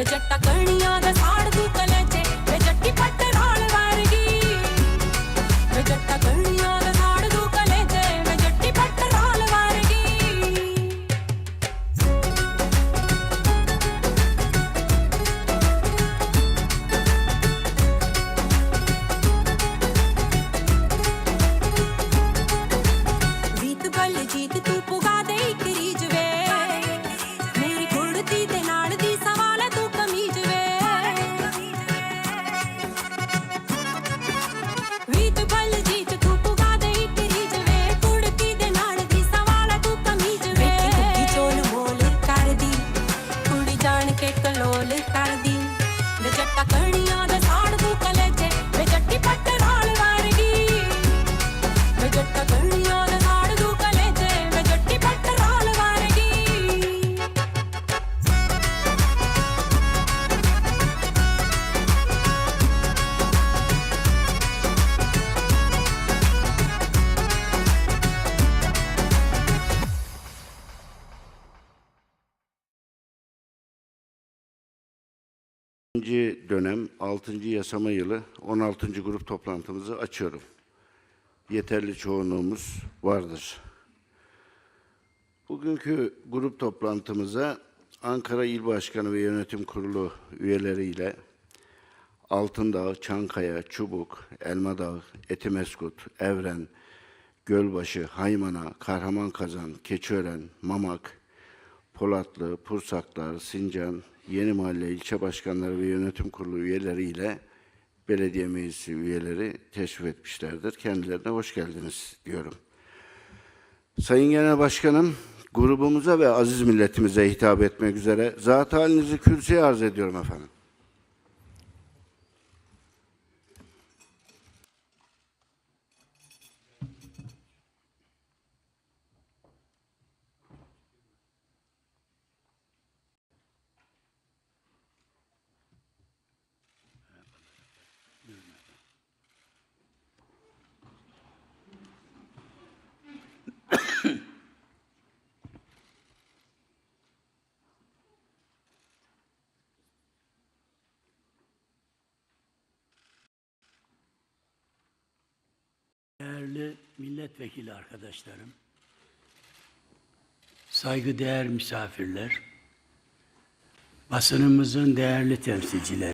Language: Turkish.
ਵੇ ਜੱਟਾ ਕਣੀਆਂ ਦਾ İkinci dönem 6. yasama yılı 16. grup toplantımızı açıyorum. Yeterli çoğunluğumuz vardır. Bugünkü grup toplantımıza Ankara İl Başkanı ve Yönetim Kurulu üyeleriyle Altındağ, Çankaya, Çubuk, Elmadağ, Etimeskut, Evren, Gölbaşı, Haymana, Kahramankazan, Keçiören, Mamak, Polatlı, Pursaklar, Sincan, Yeni Mahalle ilçe başkanları ve yönetim kurulu üyeleriyle belediye meclisi üyeleri teşrif etmişlerdir. Kendilerine hoş geldiniz diyorum. Sayın Genel Başkanım, grubumuza ve aziz milletimize hitap etmek üzere zat halinizi kürsüye arz ediyorum efendim. Değerli milletvekili arkadaşlarım, saygıdeğer misafirler, basınımızın değerli temsilcileri,